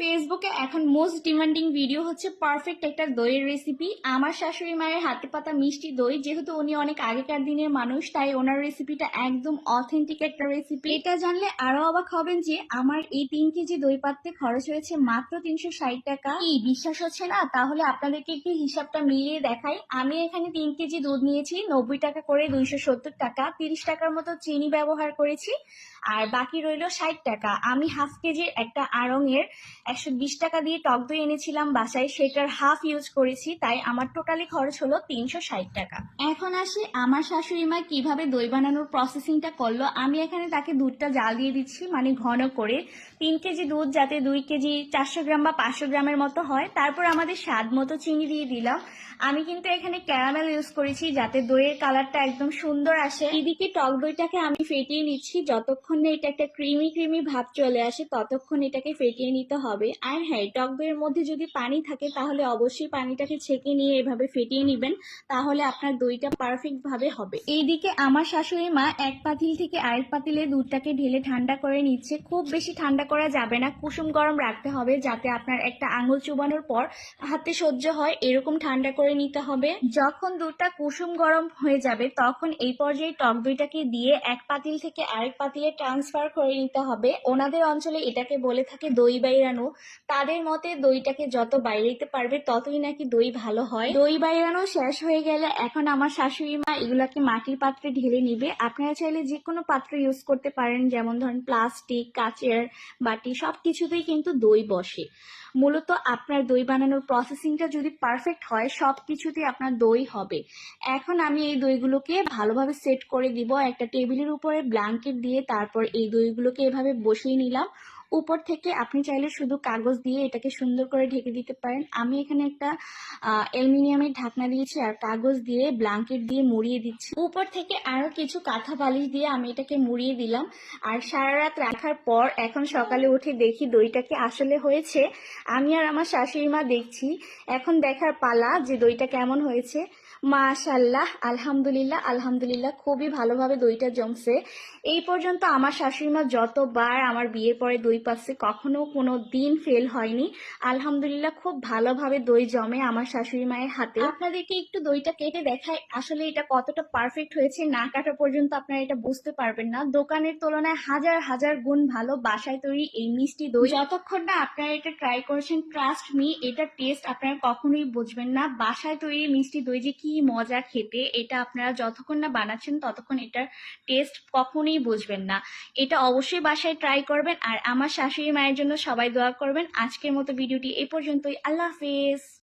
ফেসবুকে এখন most demanding video হচ্ছে পারফেক্ট একটা দইয়ের রেসিপি আমার শাশুড়ি মায়ের হাতে পাতা মিষ্টি দই, যেহেতু উনি অনেক আগেকার দিনের মানুষ, তাই ওনার রেসিপিটা একদম অথেন্টিক একটা রেসিপি এটা জানলে আরও অবাক হবেন যে, আমার এই তিন কেজি দই পাততে খরচ হয়েছে মাত্র তিনশো ষাট টাকা। কি, বিশ্বাস হচ্ছে না? তাহলে আপনাদেরকে একটু হিসাবটা মিলিয়ে দেখাই। আমি এখানে তিন কেজি দুধ নিয়েছি, নব্বই টাকা করে দুইশো সত্তর টাকা। তিরিশ টাকার মতো চিনি ব্যবহার করেছি। আর বাকি রইল ষাট টাকা। আমি হাফ কেজির একটা আড়ঙের একশো বিশ টাকা দিয়ে টক দই এনেছিলাম বাসায়, সেটার হাফ ইউজ করেছি, তাই আমার টোটালি খরচ হলো তিনশো ষাট টাকা। এখন আসি আমার শাশুড়ি মা কীভাবে দই বানানোর প্রসেসিংটা করল। আমি এখানে তাকে দুধটা জাল দিয়ে দিচ্ছি মানে ঘন করে। তিন কেজি দুধ যাতে দুই কেজি চারশো গ্রাম বা পাঁচশো গ্রামের মতো হয়। তারপর আমাদের স্বাদ মতো চিনি দিয়ে দিলাম। আমি কিন্তু এখানে ক্যারামেল ইউজ করেছি, যাতে দইয়ের কালারটা একদম সুন্দর আসে। এদিকে টক দইটাকে আমি ফেটিয়ে নিচ্ছি। যতক্ষণ না এটা একটা ক্রিমি ক্রিমি ভাব চলে আসে, ততক্ষণ এটাকে ফেটিয়ে নিতে হবে। আর হ্যাঁ টক দইয়ের মধ্যে যদি পানি থাকে, তাহলে অবশ্যই পানিটাকে ছেঁকে নিয়ে এভাবে ফেটিয়ে নেবেন। তাহলে আপনার দইটা পারফেক্ট ভাবে হবে। এইদিকে আমার শাশুড়ি মা এক পাতিল থেকে আরেক পাতিলে দুধটাকে ঢেলে ঠান্ডা করে নিচ্ছে। খুব বেশি ঠান্ডা করা যাবে না, কুসুম গরম রাখতে হবে যাতে আপনার একটা আঙুল চুবানোর পর হাতে সহ্য হয়, এরকম ঠান্ডা করে নিতে হবে। যখন দুধটা কুসুম গরম হয়ে যাবে, তখন এই পর্যায়ে টক দইটাকে দিয়ে এক পাতিল থেকে আরেক পাতিলে ট্রান্সফার করে নিতে হবে। ওনাদের অঞ্চলে এটাকে বলে থাকে দই বাইরানো। তাদের মতে দইটাকে যত বাইরাইতে পারবে, ততই নাকি দই ভালো হয়। দই বাইরানো শেষ হয়ে গেলে এখন আমার শাশুড়ি মা এগুলাকে মাটির পাত্রে ঢেলে নিবে। আপনারা চাইলে যে কোনো পাত্র ইউজ করতে পারেন, যেমন ধরেন প্লাস্টিক কাচের বাটি সব কিছুতেই কিন্তু দই বসে। মূলত আপনার দই বানানোর প্রসেসিংটা যদি পারফেক্ট হয় সব কিছুতেই আপনার দই হবে। এখন আমি এই দইগুলোকে ভালোভাবে সেট করে দিব। একটা টেবিলের উপরে ব্ল্যাঙ্কেট দিয়ে তারপর এই দইগুলোকে এভাবে বসিয়ে নিলাম। উপর থেকে আপনি চাইলে শুধু কাগজ দিয়ে এটাকে সুন্দর করে ঢেকে দিতে পারেন। আমি এখানে একটা অ্যালুমিনিয়ামের ঢাকনা দিয়েছি আর কাগজ দিয়ে ব্ল্যাঙ্কেট দিয়ে মুড়িয়ে দিচ্ছি। উপর থেকে আরও কিছু কাঁথা বালিশ দিয়ে আমি এটাকে মুড়িয়ে দিলাম। আর সারা রাত রাখার পর এখন সকালে উঠে দেখি দইটাকে আসলে হয়েছে। আমি আর আমার শাশুড়ি মা দেখছি। এখন দেখার পালা যে দইটা কেমন হয়েছে। মাশাল্লাহ আলহামদুলিল্লাহ আলহামদুলিল্লাহ খুবই ভালোভাবে দইটা জমছে। এই পর্যন্ত আমার শাশুড়ি মা যতবার আমার বিয়ের পরে দই পাচ্ছে কখনো কোনো দিন ফেল হয়নি। আলহামদুলিল্লাহ খুব ভালোভাবে দই জমে আমার শাশুড়ি মায়ের হাতে আপনাদেরকে একটু দইটা কেটে দেখায় আসলে এটা কতটা পারফেক্ট হয়েছে না কাটা পর্যন্ত আপনারা এটা বুঝতে পারবেন না। দোকানের তুলনায় হাজার হাজার গুণ ভালো বাসায় তৈরি এই মিষ্টি দই। যতক্ষণ না আপনারা এটা ট্রাই করেছেন ট্রাস্ট মি এটা টেস্ট আপনারা কখনোই বুঝবেন না। বাসায় তৈরি মিষ্টি দই যে কি মজা খেতে, এটা আপনারা যতক্ষণ না বানাচ্ছেন ততক্ষণ এটার টেস্ট কখনোই বুঝবেন না। এটা অবশ্যই বাসায় ট্রাই করবেন। আর আমার শাশুড়ি মায়ের জন্য সবাই দোয়া করবেন। আজকের মতো ভিডিওটি এই পর্যন্তই। আল্লাহ হাফেজ।